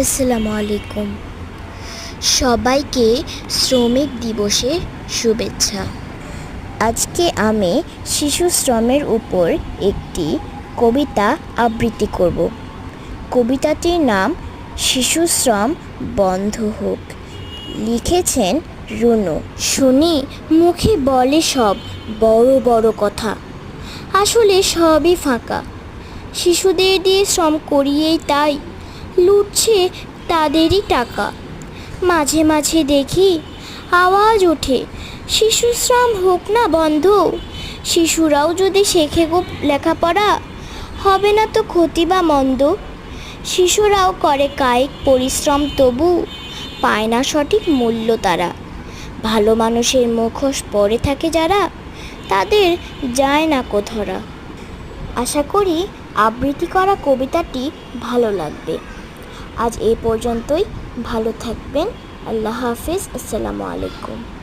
আসসালামু আলাইকুম। সবাইকে শ্রমিক দিবসের শুভেচ্ছা। আজকে আমি শিশু শ্রমের উপর একটি কবিতা আবৃত্তি করব। কবিতাটির নাম শিশু শ্রম বন্ধ হোক লিখেছেন রুনু। শুনি, মুখে বলে সব বড় বড় কথা। আসলে সবই ফাঁকা। শিশুদের দিয়ে শ্রম করিয়েই তাই লুটছে তাদেরই টাকা। মাঝে মাঝে দেখি আওয়াজ ওঠে শিশু শ্রম হোক না বন্ধ, শিশুরাও যদি শেখে গো লেখাপড়া, হবে না তো ক্ষতি বা মন্দ? শিশুরাও করে কায়িক পরিশ্রম তবু পায় না সঠিক মূল্য তারা। ভালো মানুষের মুখোশ পরে থাকে যারা, তাদের যায় না কো ধরা। আশা করি আবৃত্তি করা কবিতাটি ভালো লাগবে। আজ এই পর্যন্তই। ভালো থাকবেন। আল্লাহ হাফিজ। আসসালামু আলাইকুম।